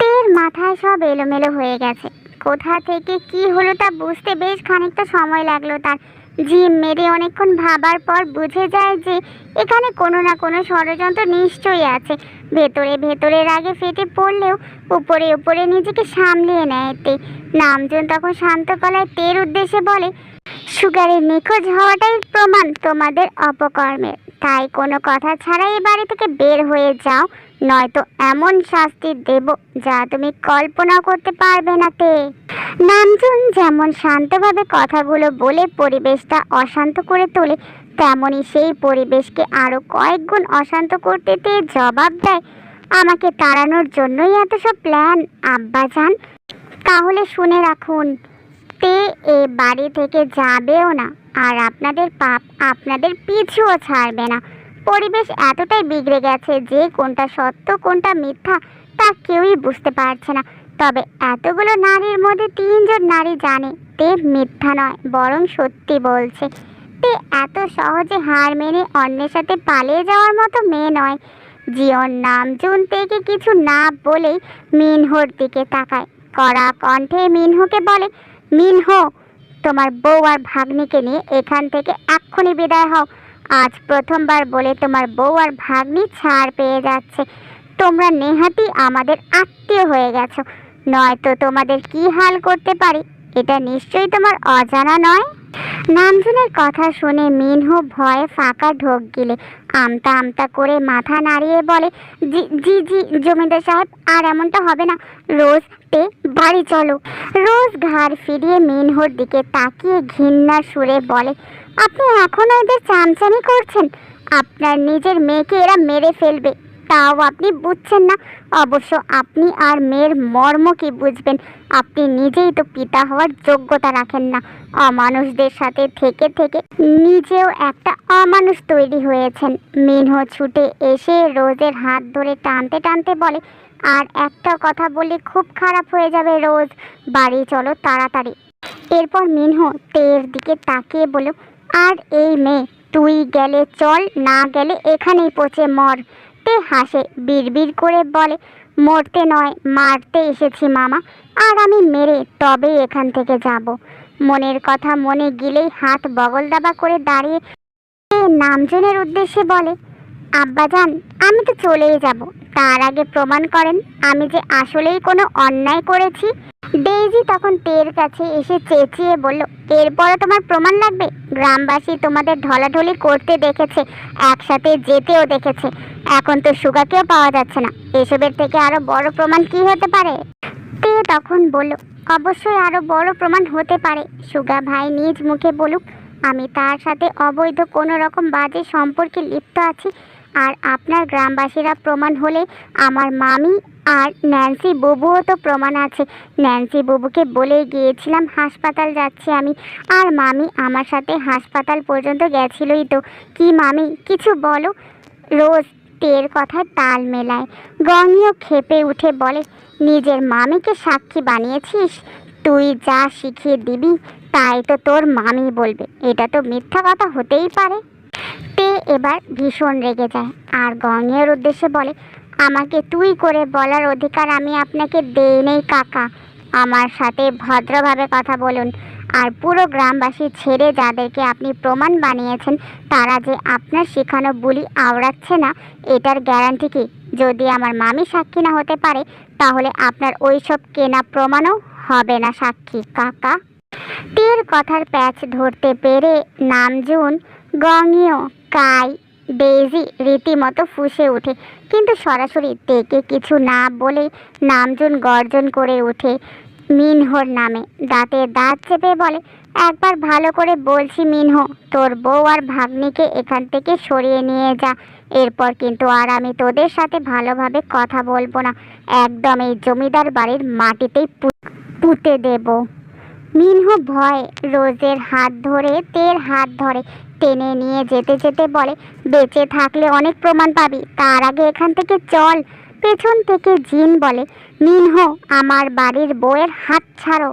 তের মাথায় সব এলোমেলো হয়ে গেছে। কোথা থেকে কি হলো তা বুঝতে বেশ খানিকটা সময় লাগল তার। জিম মেরে অনেকক্ষণ ভাবার পর বুঝে যায় যে এখানে কোনো না কোনো ষড়যন্ত্র নিশ্চয়ই আছে। ভেতরে ভেতরের আগে ফেটে পড়লেও উপরে উপরে নিজেকে সামলিয়ে নেয় তে। নামজন তখন শান্ত গলায় তের উদ্দেশ্যে বলে সুগারের নিখোঁজ হওয়াটাই প্রমাণ তোমাদের অপকর্মের তাই কোনো কথা ছাড়াই এ বাড়ি থেকে বের হয়ে যাও, নয়তো এমন শাস্তি দেব যা তুমি কল্পনা করতে পারবে না তে। নামজুন যেমন শান্তভাবে কথাগুলো বলে পরিবেশটা অশান্ত করে তোলে, তেমনি সেই পরিবেশকে আরও কয়েক গুণ অশান্ত করতে তে জবাব দেয়, আমাকে তাড়ানোর জন্যই এত সব প্ল্যান আব্বা যান তাহলে শুনে রাখুন তে এ বাড়ি থেকে যাবেও না, আর আপনাদের পাপ আপনাদের পিছুও ছাড়বে না। পরিবেশ এতটাই বিগড়ে গেছে যে কোনটা সত্য, কোনটা মিথ্যা, তা কেউই বুঝতে পারছে না। তবে এতগুলো নারীর মধ্যে তিনজন নারী জানে, তে মিথ্যা নয়, বরং সত্যি বলছে। তে এত সহজে হার মেনে অন্যের সাথে পালিয়ে যাওয়ার মতো মেয়ে নয়। জিওর নাম জুন থেকে কিছু না বলেই মিনহোর দিকে তাকায়। কড়া কণ্ঠে মিনহোকে বলে মিনহো তোমার বউ আর ভাগ্নিকে নিয়ে এখান থেকে এক্ষুনি বিদায় হও। আজ প্রথমবার বলে তোমার বউ আর ভাগ্নি ছাড় পেয়ে যাচ্ছে। তোমরা নেহাতি আমাদের আত্মীয় হয়ে গেছো। নয়তো তোমাদের কি হাল করতে পারি, এটা নিশ্চয়ই তোমার অজানা নয়। নামজুনের কথা শুনে মিনহু ভয়ে ফাঁকা ঢোক গিলে, আমতা আমতা করে মাথা নাড়িয়ে বলে, জি জি জি, জমিদার সাহেব, আর এমনটা হবে না। রোজ তে বাড়ি চলো। রোজ ঘাড় ফিরিয়ে মিনহুর দিকে তাকিয়ে ঘৃণার সুরে বলে, আপনি এখনও এদের চামচামি করছেন? আপনার নিজের মেয়েকে এরা মেরে ফেলবে। তাও আপনি বুঝছেন না। অবশ্য আপনি আর মেয়ের মর্ম কি বুঝবেন? আপনি নিজেই তো পিতা হওয়ার যোগ্যতা রাখেন না। অমানুষদের সাথে থেকে থেকে নিজেও একটা অমানুষ তৈরি হয়েছেন। মিনহো ছুটে এসে রোজের হাত ধরে টানতে টানতে বলে, আর একটা কথা বলে খুব খারাপ হয়ে যাবে রোজ। বাড়ি চলো তাড়াতাড়ি। এরপর মিনহো তের দিকে তাকিয়ে বলল, আর এই মেয়ে, তুই গেলে চল, না গেলে এখানেই পচে মর। তে হাসে, বিড়বিড় করে বলে, মরতে নয়, মারতে এসেছি মামা, আর আমি মেরে তবেই এখান থেকে যাব। মনের কথা মনে গিলেই হাত বগল দাবা করে দাঁড়িয়ে নামজনের উদ্দেশ্যে বলে, আব্বাজান, আমি তো চলেই যাব। তার আগে প্রমাণ করেন, আমি যে আসলেই কোনো অন্যায় করেছি ডেইজি তখন তের কাছে এসে চেঁচিয়ে বলল এরপরে তোমার প্রমাণ লাগবে? গ্রামবাসী তোমাদের ঢলাঢলি করতে দেখেছে, একসাথে যেতেও দেখেছে। এখন তো সুগাকেও পাওয়া যাচ্ছে না। এসবের থেকে আরও বড় প্রমাণ কি হতে পারে? তে তখন বলল, অবশ্যই আরও বড় প্রমাণ হতে পারে। সুগা ভাই নিজ মুখে বলুক, আমি তার সাথে অবৈধ কোনো রকম বাজে সম্পর্কে লিপ্ত আছি, আর আপনার গ্রামবাসীরা প্রমাণ হলে আমার মামি আর ন্যান্সি বুবুও তো প্রমাণ আছে। ন্যান্সি বুবুকে বলে গিয়েছিলাম হাসপাতাল যাচ্ছি আমি। আর মামি আমার সাথে হাসপাতাল পর্যন্ত গেছিলই তো। কি মামি, কিছু বলো? রোজ তের কথায় তাল মেলায়। গঙ্গিও খেপে উঠে বলে, নিজের মামিকে সাক্ষী বানিয়েছিস? তুই যা শিখিয়ে দিবি, তাই তো তোর মামি বলবে। এটা তো মিথ্যা কথা হতেই পারে। তে এবার ভীষণ রেগে যায়। আর গঙ্গের উদ্দেশ্যে বলে আমাকে তুই করে বলার অধিকার আমি আপনাকে দেই নেই, কাকা। আমার সাথে ভদ্রভাবে কথা বলুন। আর পুরো গ্রামবাসী ছেড়ে যাদেরকে আপনি প্রমাণ বানিয়েছেন, তারা যে আপনার শেখানো বুলি আওড়াচ্ছে না, এটার গ্যারান্টি কি? যদি আমার মামি সাক্ষী না হতে পারে, তাহলে আপনার ওইসব কেনা প্রমাণও হবে না সাক্ষী, কাকা। তীর কথার প্যাচ ধরতে পেরে নামজুন গঙ্গীয় কাই, ডেইজি রীতিমতো ফুঁসে ওঠে। কিন্তু সরাসরি তেকে কিছু না বলে নামজুন গর্জন করে ওঠে মিনহোর নামে। দাঁতে দাঁত চেপে বলে, একবার ভালো করে বলছি মিনহো, তোর বউ আর ভাগ্নিকে এখান থেকে সরিয়ে নিয়ে যা। এরপর কিন্তু আর আমি তোদের সাথে ভালোভাবে কথা বলব না। একদম এই জমিদার বাড়ির মাটিতেই পুঁতে দেবো। মিনহো ভয় রোজের হাত ধরে, তের হাত ধরে টেনে নিয়ে যেতে যেতে বলে, বেঁচে থাকলে অনেক প্রমাণ পাবি, তার আগে এখান থেকে চল। পেছন থেকে জিন বলে, মিনহো, আমার বাড়ির বউয়ের হাত ছাড়ো।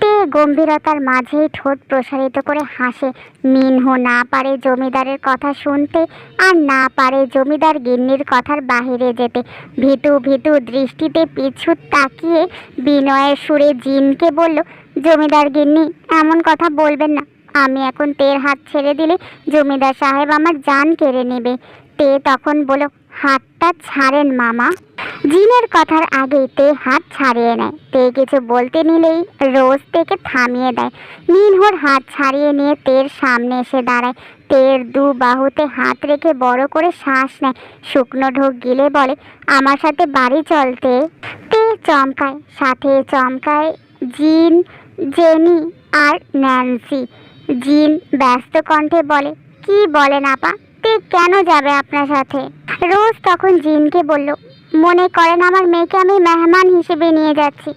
তে গম্ভীরতার মাঝেই ঠোঁট প্রসারিত করে হাসে, মিনহো না পারে জমিদারের কথা শুনতে আর না পারে জমিদার গিন্নির কথার বাহিরে যেতে। ভীতু ভীতু দৃষ্টিতে পিছু তাকিয়ে বিনয়ের সুরে জিনকে বলল, জমিদার গিন্নি, এমন কথা বলবেন না। আমি এখন তের হাত ছেড়ে দিলে জমিদার সাহেব আমার জান কেড়ে নেবে। তে তখন বলো হাতটা ছাড়েন মামা। জিনের কথার আগেই তে হাত ছাড়িয়ে নেয়। তে কিছু বলতে নিলেই রোজ তেকে থামিয়ে দেয়। মিনহোর হাত ছাড়িয়ে নিয়ে তের সামনে এসে দাঁড়ায়। তের দু বাহুতে হাত রেখে বড় করে শ্বাস নেয়। শুকনো ঢোক গিলে বলে, আমার সাথে বাড়ি চলতে তে চমকায়, সাথে চমকায় জিন, জেনি আর ন্যান্সি। জিন ব্যস্ত কণ্ঠে বলে, কি বলেন আপা? তে কেন যাবে আপনার সাথে? রোজ তখন জিমকে বলল, মনে করেন আমার মেয়েকে আমি মেহমান হিসেবে নিয়ে যাচ্ছি।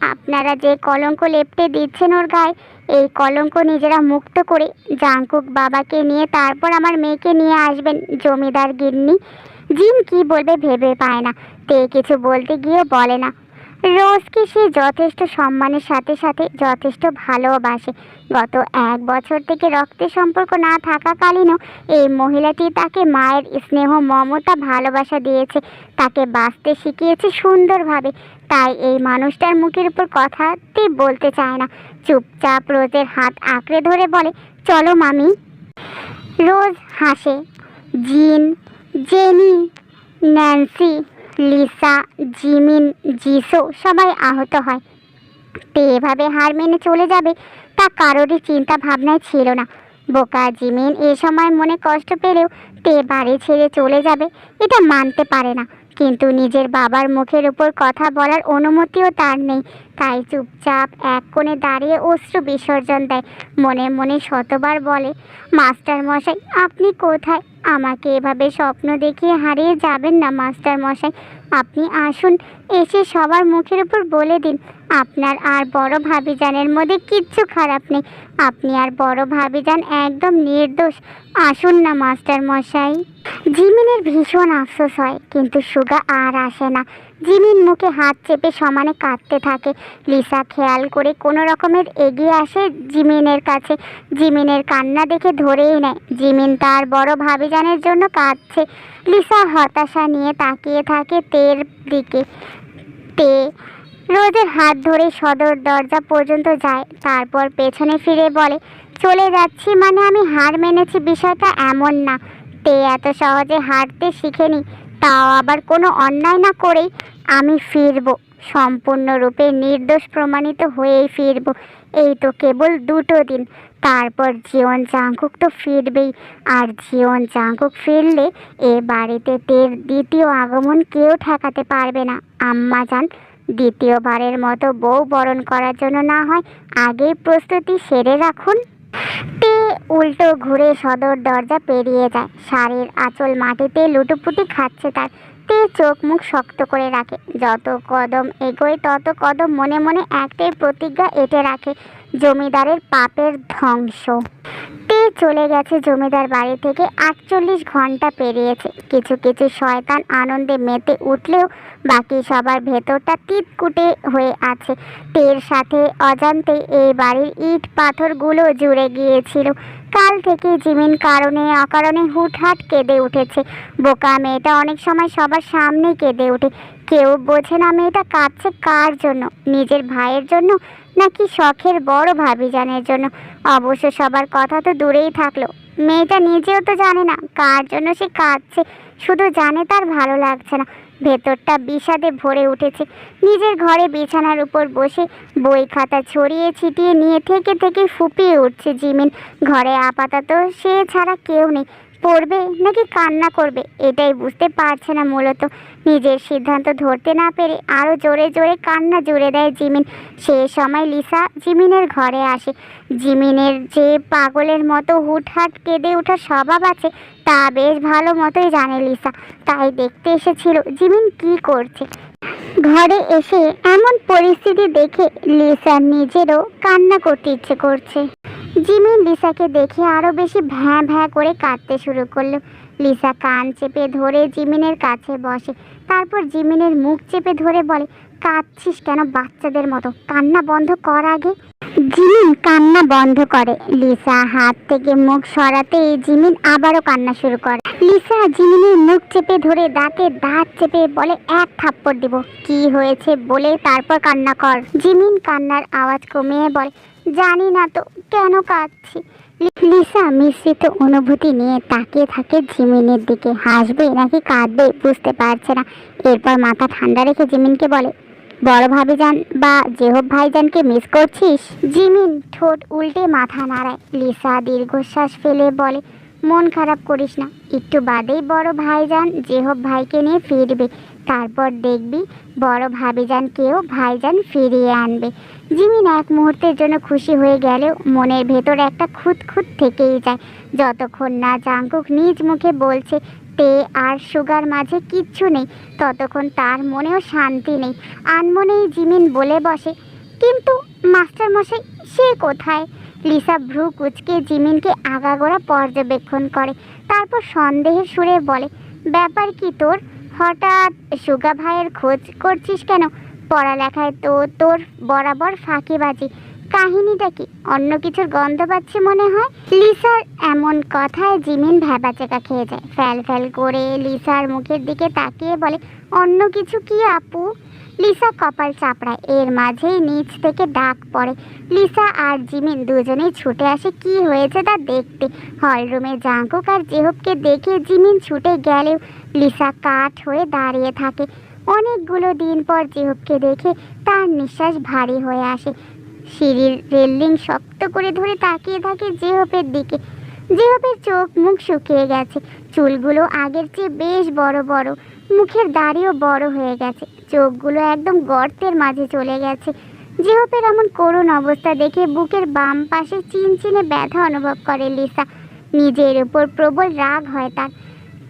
আপনারা যে কলঙ্ক লেপটে দিচ্ছেন ওর গায়ে, এই কলঙ্ক নিজেরা মুক্ত করে জাঙ্কুক বাবাকে নিয়ে তারপর আমার মেয়েকে নিয়ে আসবেন, জমিদার গিন্নি। জিম কি বলবে ভেবে পায় না। তে কিছু বলতে গিয়ে বলে না। রোজকে সে যথেষ্ট সম্মানের সাথে সাথে যথেষ্ট ভালোবাসে? গত এক বছর থেকে রক্তের সম্পর্ক না থাকাকালীনও এই মহিলাটি তাকে মায়ের স্নেহ, মমতা, ভালোবাসা দিয়েছে। তাকে বাঁচতে শিখিয়েছে সুন্দরভাবে। তাই এই মানুষটার মুখের উপর কথাতে বলতে চায় না। চুপচাপ রোজের হাত আঁকড়ে ধরে বলে, চলো মামি। রোজ হাসে, Jin, Jennie, Nancy Lisa, Jimin, Jisoo সবাই আহত হয়। তে এভাবে হার মেনে চলে যাবে তা কারোরই চিন্তা ভাবনায় ছিল না। বোকা জিমিন এ সময় মনে কষ্ট পেলেও তে বাড়ি ছেড়ে চলে যাবে, এটা মানতে পারে না। কিন্তু নিজের বাবার মুখের উপর কথা বলার অনুমতিও তার নেই। তাই চুপচাপ এক কোণে দাঁড়িয়ে অশ্রু বিসর্জন দেয়। মনে মনে শতবার বলে, মাস্টার মশাই, আপনি কোথায়? আমাকে এভাবে স্বপ্ন দেখিয়ে হারিয়ে যাবেন না, মাস্টার মশাই। আপনি আসুন, এসে সবার মুখের উপর বলে দিন। আপনার আর বড় ভাবিজানের মধ্যে কিচ্ছু খারাপ নেই। আপনি আর বড় ভাবিজান একদম নির্দোষ। আসুন না, মাস্টার মশাই। জিমিনের ভীষণ আফসোস হয়, কিন্তু সুগা আর আসে না। জিমিন মুখে হাত চেপে সমানে কাঁদতে থাকে। লিসা খেয়াল করে কোনো রকমের এগিয়ে আসে জিমিনের কাছে। জিমিনের কান্না দেখে ধরেই নেয়, জিমিন তার বড় ভাবিজানের জন্য কাঁদছে। লিসা হতাশা নিয়ে তাকিয়ে থাকে তের দিকে। তে রোজের হাত ধরে সদর দরজা পর্যন্ত যায়। তারপর পেছনে ফিরে বলে, চলে যাচ্ছি মানে আমি হার মেনেছি বিষয়টা এমন না। তে এত সহজে হারতে শিখেনি, তাও আবার কোনো অন্যায় না করেই আমি ফিরবো। সম্পূর্ণরূপে নির্দোষ প্রমাণিত হয়েই ফিরবো। এই তো কেবল দুটো দিন। তারপর জীবন চাঙ্কুক তো ফিরবেই। আর জীবন চাঙ্কুক ফিরলে এ বাড়িতে তের দ্বিতীয় আগমন কেউ ঠেকাতে পারবে না। আম্মা যান দ্বিতীয়বারের মতো বউ বরণ করার জন্য না হয়, আগেই প্রস্তুতি সেরে রাখুন। তে উল্টো ঘুরে সদর দরজা পেরিয়ে যায়। শাড়ির আঁচল মাটিতে লুটোপুটি খাচ্ছে তার। তে চোখ মুখ শক্ত করে রাখে। যত কদম এগোয়, তত কদম মনে মনে একটাই প্রতিজ্ঞা, এঁটে রাখে জমিদারের পাপের ধ্বংস। তে চলে গেছে জমিদার বাড়ি থেকে আটচল্লিশ ঘণ্টা পেরিয়েছে। কিছু কিছু শয়তান আনন্দে মেতে উঠলেও বাকি সবার ভেতরটা তিতকুটে হয়ে আছে। তের সাথে অজান্তে এই বাড়ির ইট পাথরগুলো জুড়ে গিয়েছিল। কাল থেকে জিমিন কারণে অকারণে হুটহাট কেঁদে উঠেছে। বোকা মেয়েটা অনেক সময় সবার সামনে কেঁদে ওঠে। কেউ বোঝে না মেয়েটা কাঁদছে কার জন্য, নিজের ভাইয়ের জন্য নাকি শখের বড় ভাবিজানের জন্য। অবশ্য সবার কথা তো দূরেই থাকল। মেয়েটা নিজেও তো জানে না কার জন্য সে কাঁদছে, শুধু জানে তার ভালো লাগছে না। ভেতরটা বিষাদে ভরে উঠেছে। নিজের ঘরে বিছানার উপর বসে বই খাতা ছড়িয়ে ছিটিয়ে নিয়ে থেকে থেকে ফুপিয়ে উঠছে জিমিন। ঘরে আপাতত সে ছাড়া কেউ নেই। পড়বে নাকি কান্না করবে? এটাই বুঝতে পারছে না মূলত। নিজের সিদ্ধান্ত ধরতে না পেরে আরও জোরে জোরে কান্না জুড়ে দেয় জিমিন। সে সময় লিসা জিমিনের ঘরে আসে। জিমিনের যে পাগলের মতো হুটহাট কেঁদে ওঠার স্বভাব আছে, তা বেশ ভালো মতোই জানে লিসা। তাই দেখতে এসেছিল জিমিন কি করছে। ঘরে এসে এমন পরিস্থিতি দেখে লিসা নিজেরও কান্না করতে ইচ্ছে করছে। জিমিন লিসাকে দেখে আরও বেশি ভ্যাঁ ভ্যাঁ করে কাঁদতে শুরু করল। লিসা কান চেপে ধরে জিমিনের কাছে বসে। তারপর জিমিনের মুখ চেপে ধরে বলে, কাঁদছিস কেন বাচ্চাদের মতো? কান্না বন্ধ কর আগে। জিমিন কান্না বন্ধ করে। লিসা হাত থেকে মুখ সরাতে জিমিন আবারও কান্না শুরু করে। লিসা জিমিনের মুখ চেপে ধরে দাঁতে দাঁত চেপে বলে, এক থাপ্পড় দিব। কি হয়েছে বলে তারপর কান্না কর। জিমিন কান্নার আওয়াজ কমিয়ে বলে, জানি না তো কেন কাঁদছি লিসা মিশ্রিত অনুভূতি নিয়ে তাকিয়ে থাকে জিমিনের দিকে। হাসবে নাকি কাঁদবে বুঝতে পারছে না। এরপর মাথা ঠান্ডা রেখে জিমিনকে বলে, বড় ভাবিজান বা জেহব ভাইজানকে মিস করছিস? জিমিন ঠোঁট উল্টে মাথা নাড়ায়। লিসা দীর্ঘশ্বাস ফেলে বলে, মন খারাপ করিস না। একটু বাদেই বড় ভাইজান জেহব ভাইকে নিয়ে ফিরবে। তারপর দেখবি বড় ভাবিজানকেও ভাইজান ফিরিয়ে আনবে। জিমিন এক মুহূর্তের জন্য খুশি হয়ে গেলেও মনের ভেতর একটা খুঁত খুঁত থেকেই যায়। যতক্ষণ না জাঙ্কুক নিজ মুখে বলছে, তে আর সুগার মাঝে কিচ্ছু নেই। ততক্ষণ তার মনেও শান্তি নেই। আনমনেই জিমিন বলে বসে, কিন্তু মাস্টার মশাই, সে কোথায়? লিসা ভ্রু কুচকে জিমিনকে আগাগোড়া পর্যবেক্ষণ করে। তারপর সন্দেহের সুরে বলে, ব্যাপার কি তোর? হঠাৎ সুগা ভাইয়ের খোঁজ করছিস কেন? পড়ালেখায় তো তোর বরাবর ফাঁকিবাজি। কাহিনীটা কি? অন্য কিছুর গন্ধ পাচ্ছে মনে হয়? লিসার এমন কথায় জিমিন ভ্যাবাচেকা খেয়ে যায়। ফ্যাল ফ্যাল করে লিসার মুখের দিকে তাকিয়ে বলে, অন্য কিছু কি আপু? লিসা কপাল চাপড়ায়। এর মাঝেই নিচ থেকে ডাক পড়ে। লিসা আর জিমিন দুজনেই ছুটে আসে, কি হয়েছে তা দেখতে? হলরুমে জাঙ্কুক আর জেহবকে দেখে জিমিন ছুটে গেলেও লিসা কাঠ হয়ে দাঁড়িয়ে থাকে। অনেকগুলো দিন পর জেহবকে দেখে তার নিঃশ্বাস ভারী হয়ে আসে। সিঁড়ির রেলিং শক্ত করে ধরে তাকিয়ে থাকে জেহপের দিকে। জেহপের চোখ মুখ শুকিয়ে গেছে। চুলগুলো আগের চেয়ে বেশ বড় বড়। মুখের দাড়িও বড় হয়ে গেছে। চোখগুলো একদম গর্তের মাঝে চলে গেছে। জেহপের এমন করুণ অবস্থা দেখে বুকের বাম পাশে চিনচিনে ব্যথা অনুভব করে লিসা। নিজের উপর প্রবল রাগ হয় তার।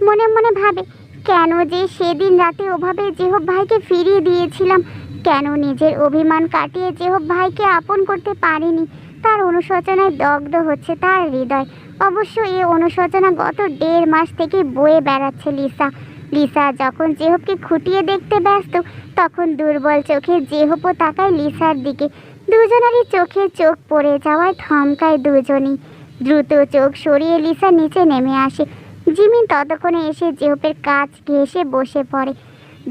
মনে মনে ভাবে, কেন যে সেদিন রাতে ওভাবে জেহব ভাইকে ফিরিয়ে দিয়েছিলাম। কেন নিজের অভিমান কাটিয়ে জেহব ভাইকে আপন করতে পারিনি। তার অনুশোচনায় দগ্ধ হচ্ছে তার হৃদয়। অবশ্য এই অনুশোচনা গত দেড় মাস থেকে বয়ে বেড়াচ্ছে লিসা। লিসা যখন জেহবকে খুঁটিয়ে দেখতে ব্যস্ত, তখন দুর্বল চোখে জেহবও তাকায় লিসার দিকে। দুজনেরই চোখে চোখ পড়ে যাওয়ায় থমকায় দুজনই। দ্রুত চোখ সরিয়ে লিসা নিচে নেমে আসে। জিমিন ততক্ষণে এসে জেহপের কাজ ঘেসে বসে পড়ে।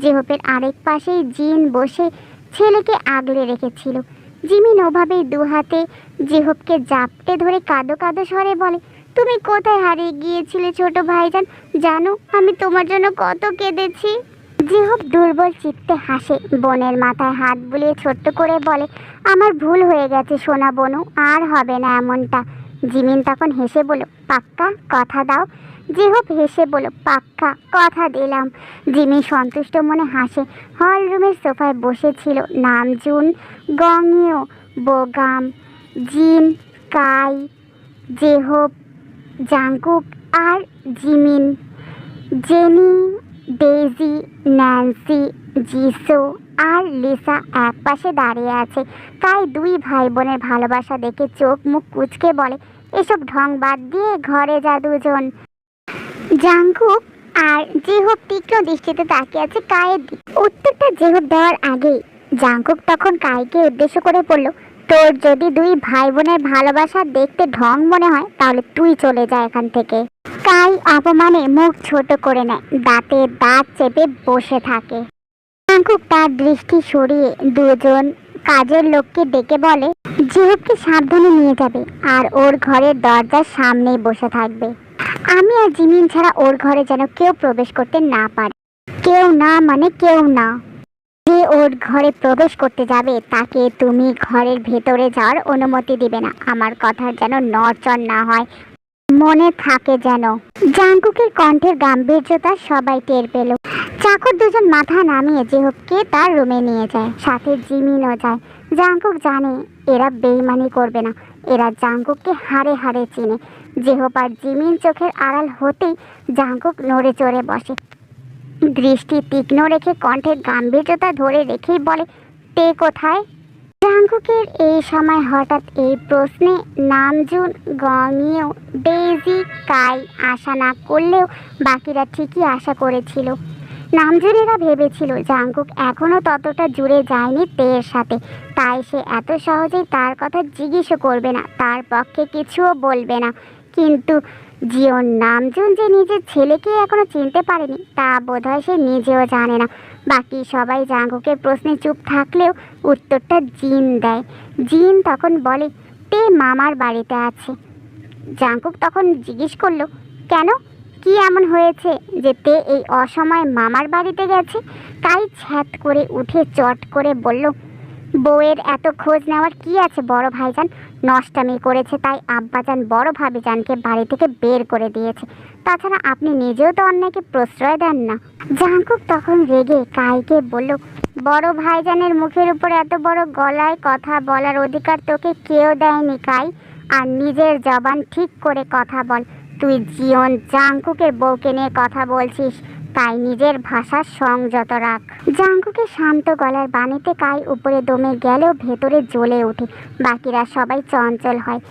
জেহপের আরেক পাশেই জিন বসে ছেলেকে আগলে রেখেছিল। জিমিন ওভাবেই দু হাতে জেহবকে জাপটে ধরে কাঁদো কাঁদো স্বরে বলে তুমি কোথায় হারিয়ে গিয়েছিলে, ছোট ভাইজান? জানো, আমি তোমার জন্য কত কেঁদেছি। জেহব দুর্বল চিত্তে হাসে, বোনের মাথায় হাত বুলিয়ে ছোট্ট করে বলে, আমার ভুল হয়ে গেছে, সোনা বনু, আর হবে না এমনটা। জিমিন তখন হেসে বলো পাক্কা, কথা দাও। জেহব হেসে বলো পাক্কা, কথা দিলাম। জিমি সন্তুষ্ট মনে হাসে, হল রুমের সোফায় বসেছিল নামজুন গংয়েও বোগাম, জিন, কাই, জেহব জাঙ্কুক আর Jimin, Jennie Daisy Nancy, Jisoo আর লিসা এক পাশে দাঁড়িয়ে আছে। তাই দুই ভাই বোনের ভালোবাসা দেখে চোখ মুখ কুচকে বলে, এসব ঢং বাদ দিয়ে ঘরে যা দুজন। জাঙ্কুক আর জেহব তীক্ষ্ণ দৃষ্টিতে তাকিয়ে আছে কায়ের দিকে। উত্তরটা জেহব দেওয়ার আগেই। জাঙ্কুক তখন কাইকে উদ্দেশ্য করে বলল তোর যদি দুই ভাই বোনের ভালোবাসা দেখতে ঢং মনে হয়, তাহলে তুই চলে যা এখান থেকে। কাই অপমানে মুখ ছোট করে নেয়, দাঁতে দাঁত চেপে বসে থাকে। জাঙ্কুক তার দৃষ্টি সরিয়ে দুজন কাজের লোককে ডেকে বলে জেহবকে সাবধানে নিয়ে যাবে আর ওর ঘরের দরজার সামনেই বসে থাকবে। আমি আর জিমিন ছাড়া ওর ঘরে যেন কেউ প্রবেশ করতে না পারে। কেউ না মানে কেউ না। যে ওর ঘরে প্রবেশ করতে যাবে, তাকে তুমি ঘরের ভেতরে যাওয়ার অনুমতি দিবে না। আমার কথার যেন নড়চড় না হয়। মনে থাকে যেন জাঙ্কুকের কণ্ঠের গাম্ভীর্যতা সবাই টের পেল। চাকর দুজন মাথা নামিয়ে জেহবকে তার রুমে নিয়ে যায়। সাথে জিমিনও যায়। জাঙ্কুক জানে এরা বেইমানি করবে না। এরা জাঙ্কুককে হাড়ে হাড়ে চিনে। জেহব আর জিমিন চোখের আড়াল হতেই জাঙ্কুক নড়ে চড়ে বসে। দৃষ্টি তীক্ষ্ণ রেখে কণ্ঠের গাম্ভীর্যতা ধরে রেখেই বলে, তে কোথায়? জাঙ্কুকের এই সময় হঠাৎ এই প্রশ্নে নামজুন গংইও ডেইজি কাই আশা না করলেও বাকিরা ঠিকই আশা করেছিল। নামজুনেরা ভেবেছিল জাঙ্কুক এখনও ততটা জুড়ে যায়নি তেয়ের সাথে। তাই সে এত সহজেই তার কথা জিজ্ঞেসও করবে না, তার পক্ষে কিছুও বলবে না। কিন্তু জিওর নামজুন যে নিজের ছেলেকে এখনও চিনতে পারেনি, তা বোধহয় সে নিজেও জানে না। বাকি সবাই জাঙ্কুকের প্রশ্নে চুপ থাকলেও উত্তরটা জিন দেয়। জিন তখন বলে, তে মামার বাড়িতে আছে। জাঙ্কুক তখন জিজ্ঞেস করল, কেন? কি এমন হয়েছে যে তে এই অসময়ে মামার বাড়িতে গেছে? তাই ছ্যাত করে উঠে চট করে বলল বউয়ের এত খোঁজ নেওয়ার কি আছে, বড় ভাইজান? নষ্টামি করেছে তাই আব্বাজান বড় ভাবিজানকে বাড়ি থেকে বের করে দিয়েছে। তাছাড়া আপনি নিজেও তো অন্যকে প্রশ্রয় দেন না। জাঙ্কুক তখন রেগে কাইকে বলল, বড় ভাইজানের মুখের উপর এত বড় গলায় কথা বলার অধিকার তোকে কেউ দেয়নি কাই? আর নিজের জবান ঠিক করে কথা বল। তুই জীবন জাঙ্কুকের বউকে নিয়ে কথা বলছিস। তাই নিজের ভাষার সংযত রাখ। জাঙ্কুকে শান্ত গলার বাণীতে কাই উপরে দমে গেলেও ভেতরে জ্বলে ওঠে। বাকিরা সবাই চঞ্চল হয়।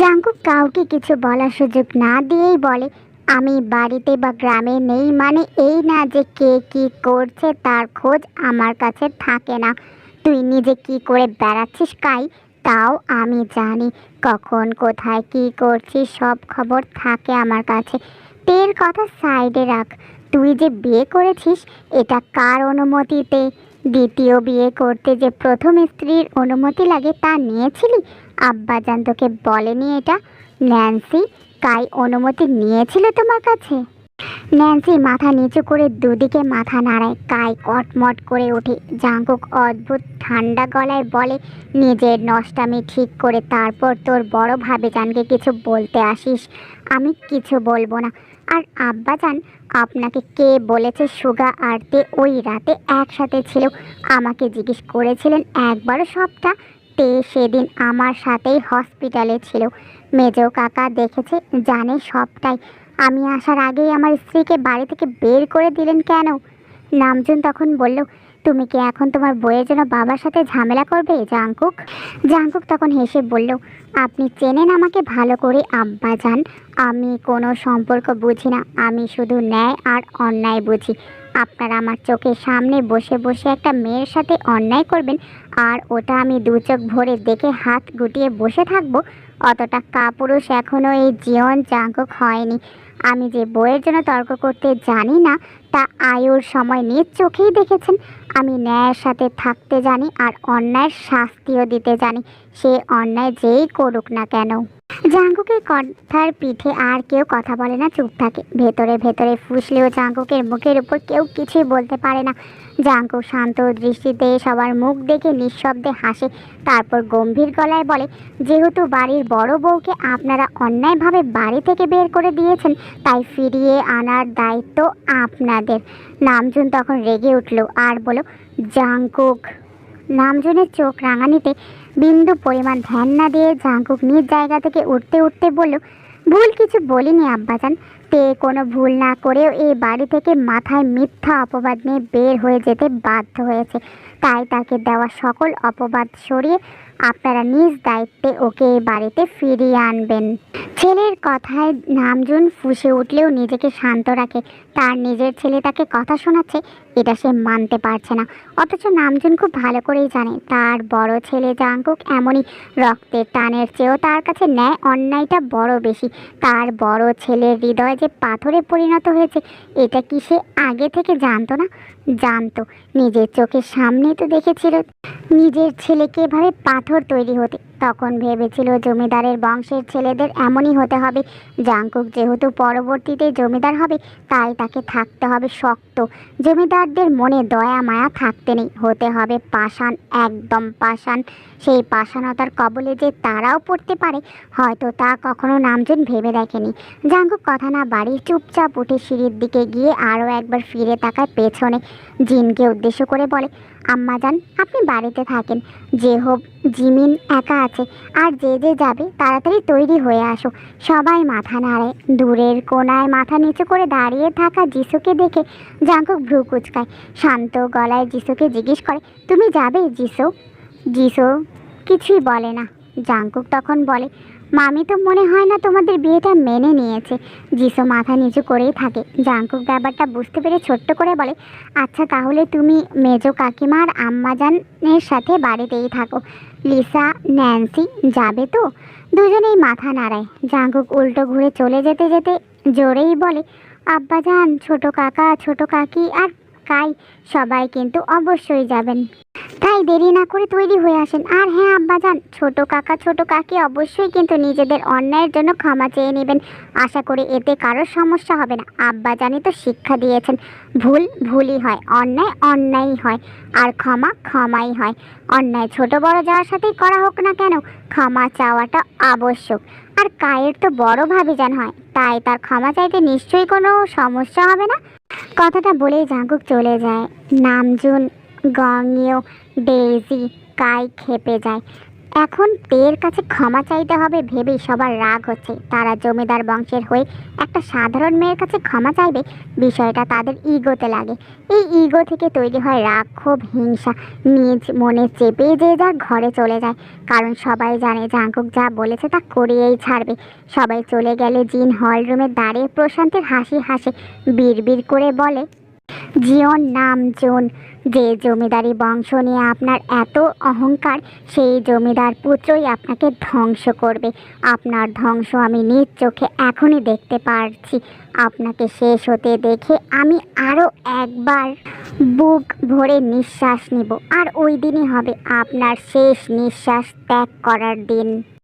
জাঙ্কুক কাউকে কিছু বলার সুযোগ না দিয়েই বলে, আমি বাড়িতে বা গ্রামে নেই মানে এই না যে কে কি করছে তার খোঁজ আমার কাছে থাকে না। তুই নিজে কি করে বেড়াচ্ছিস কাই? তাও আমি জানি। কখন, কোথায়, কি করছিস সব খবর থাকে আমার কাছে। তের কথা সাইডে রাখ। তুই যে বিয়ে করেছিস, এটা কার অনুমতিতে? দ্বিতীয় বিয়ে করতে যে প্রথম স্ত্রীর অনুমতি লাগে তা নিয়েছিলি? আব্বাজান তোকে বলেনি এটা। ন্যান্সি, কাই অনুমতি নিয়েছিল তোমার কাছে? ন্যান্সি মাথা নিচু করে দুদিকে মাথা নাড়ায়, কাই কটমট করে ওঠে। জাঙ্কুক অদ্ভুত ঠান্ডা গলায় বলে, নিজের নষ্টামি ঠিক করে তারপর তোর বড় ভাবে জানকে কিছু বলতে আসিস? আমি কিছু বলব না। আর আব্বা যান আপনাকে কে বলেছে সুগা আর তে ওই রাতে একসাথে ছিল? আমাকে জিজ্ঞেস করেছিলেন একবারও সবটা। তে সেদিন আমার সাথেই হসপিটালে ছিল। মেজো কাকা দেখেছে, জানে সবটাই। আমি আসার আগেই আমার স্ত্রীকে বাড়ি থেকে বের করে দিলেন কেন? নামজুন তখন বলল তুমি কি এখন তোমার বইয়ের জন্য বাবার সাথে ঝামেলা করবে, জাংকুক? জাঙ্কুক তখন হেসে বলল, আপনি চেনেন আমাকে ভালো করে, আব্বা যান আমি কোনো সম্পর্ক বুঝি না। আমি শুধু ন্যায় আর অন্যায় বুঝি। আপনারা আমার চোখের সামনে বসে বসে একটা মেয়ের সাথে অন্যায় করবেন, আর ওটা আমি দু চোখ ভরে দেখে হাত গুটিয়ে বসে থাকব, অতটা কাপুরুষ এখনও এই জীবন জাঙ্কুক হয়নি। আমি যে বইয়ের জন্য তর্ক করতে জানি না, তা আয়ুর সময় নিজ চোখেই দেখেছেন। আমি ন্যায়ের সাথে থাকতে জানি আর অন্যায়ের শাস্তিও দিতে জানি। সে অন্যায় যেই করুক না কেন। জাঙ্কুকের কথার পিঠে আর কেউ কথা বলে না, চুপ থাকে। ভেতরে ভেতরে ফুসলেও জাঙ্কুকের মুখের উপর কেউ কিছুই বলতে পারে না। জাঙ্কুক শান্ত দৃষ্টিতে সবার মুখ দেখে নিঃশব্দে হাসে, তারপর গম্ভীর গলায় বলে, যেহেতু বাড়ির বড় বউকে আপনারা অন্যায়ভাবে বাড়ি থেকে বের করে দিয়েছেন, তাই ফিরিয়ে আনার দায়িত্ব আপনাদের। নামজুন তখন রেগে উঠল আর বলো জাঙ্কুক নামজুনের চোখ রাঙানিতে বিন্দু পরিমাণ ধ্যান না দিয়ে জাঙ্কুক নিজ জায়গা থেকে উঠতে উঠতে বলল, ভুল কিছু বলিনি, আব্বাজান। তে কোনো ভুল না করেও এই বাড়ি থেকে মাথায় মিথ্যা অপবাদ নিয়ে বের হয়ে যেতে বাধ্য হয়েছে। তাই তাকে দেওয়া সকল অপবাদ সরিয়ে আপনারা নিজ দায়িত্বে ওকে এই বাড়িতে ফিরিয়ে আনবেন। ছেলের কথায় নামজুন ফুসে উঠলেও নিজেকে শান্ত রাখে। তার নিজের ছেলে তাকে কথা শোনাচ্ছে এটা সে মানতে পারছে না। অথচ নামজুন খুব ভালো করেই জানে, তার বড় ছেলে জাঙ্কুক এমনই রক্তের টানের চেয়েও তার কাছে ন্যায় অন্যায়টা বড় বেশি। তার বড় ছেলের হৃদয় যে পাথরে পরিণত হয়েছে, এটা কি সে আগে থেকে জানতো না? জানতো। নিজের চোখের সামনেই তো দেখেছিল, নিজের ছেলেকে এভাবে পাথর তৈরি হতে। তখন ভেবেছিল জমিদারের বংশের ছেলেদের এমনই হতে হবে। জাঙ্কুক যেহেতু পরবর্তীতে জমিদার হবে, তাই তাকে থাকতে হবে শক্ত। জমিদারদের মনে দয়া মায়া থাকতে নেই। হতে হবে পাষাণ, একদম পাষাণ। সেই পাষাণতার কবলে যে তারাও পড়তে পারে, হয়তো তা কখনো নামজন ভেবে দেখেনি। জাঙ্কুক কথা না বাড়ি চুপচাপ উঠে সিঁড়ির দিকে গিয়ে আরও একবার ফিরে তাকায় পেছনে। জিনকে উদ্দেশ্য করে বলে, আম্মা যান, আপনি বাড়িতে থাকেন। যে হোক, জিমিন একা আছে। আর যে যে যাবে, তাড়াতাড়ি তৈরি হয়ে আসো। সবাই মাথা নাড়ে। দূরের কোনায় মাথা নিচু করে দাঁড়িয়ে থাকা যিশুকে দেখে জাঙ্কুক ভ্রু কুচকায়। শান্ত গলায় যিশুকে জিজ্ঞেস করে, তুমি যাবে, যিশু? যিশু কিছুই বলে না। জাঙ্কুক তখন বলে, মামি তো মনে হয় না তোমাদের বিয়েটা মেনে নিয়েছে। জিসো মাথা নিচু করেই থাকে। জাঙ্কুক ব্যাপারটা বুঝতে পেরে ছোট্ট করে বলে আচ্ছা তাহলে তুমি মেজো কাকিমা আর আম্মাজানের সাথে বাড়িতেই থাকো। লিসা, ন্যান্সি যাবে তো? দুজনেই মাথা নাড়ায়। জাঙ্কুক উল্টো ঘুরে চলে যেতে যেতে জোরেই বলে, আব্বাজান, ছোট কাকা, ছোট কাকি আর কাই সবাই কিন্তু অবশ্যই যাবেন। তাই দেরি না করে তৈরি হয়ে আসেন। আর হ্যাঁ আব্বাজান, ছোট কাকা, ছোট কাকি অবশ্যই কিন্তু নিজেদের অন্যায়ের জন্য ক্ষমা চেয়ে নেবেন। আশা করি এতে কারোর সমস্যা হবে না। আব্বা আব্বাজানই তো শিক্ষা দিয়েছেন, ভুল ভুলই হয়, অন্যায় অন্যায়ই হয়, আর ক্ষমা ক্ষমাই হয়। অন্যায় ছোট বড় যাওয়ার সাথেই করা হোক না কেন, ক্ষমা চাওয়াটা আবশ্যক। আর কায়ের তো বড় ভাবিজান হয়, তাই তার ক্ষমা চাইতে নিশ্চয়ই কোনো সমস্যা হবে না। কথাটা বলেই জাঙ্কুক চলে যায়। নামজুন গংইও ডেইজি, কাই খেপে যায়। এখন তের কাছে ক্ষমা চাইতে হবে ভেবেই সবার রাগ হচ্ছে। তারা জমিদার বংশের হয়ে একটা সাধারণ মেয়ের কাছে ক্ষমা চাইবে, বিষয়টা তাদের ইগোতে লাগে। এই ইগো থেকে তৈরি হয় রাগ, ক্ষোভ, হিংসা। নিজ মনে চেপে যে যার ঘরে চলে যায়। কারণ সবাই জানে জাঙ্কুক যা বলেছে তা করিয়েই ছাড়বে। সবাই চলে গেলে জিন হল রুমে দাঁড়িয়ে প্রশান্তের হাসি হাসে। বিড়বিড় করে বলে জিওন নাম জোন। যে জমিদারি বংশ নিয়ে আপনার এত অহংকার, সেই জমিদার পুত্রই আপনাকে ধ্বংস করবে। আপনার ধ্বংস আমি নিজ চোখে এখনই দেখতে পারছি। আপনাকে শেষ হতে দেখে আমি আরও একবার বুক ভরে নিঃশ্বাস নিব। আর ওই দিনই হবে আপনার শেষ নিঃশ্বাস ত্যাগ করার দিন।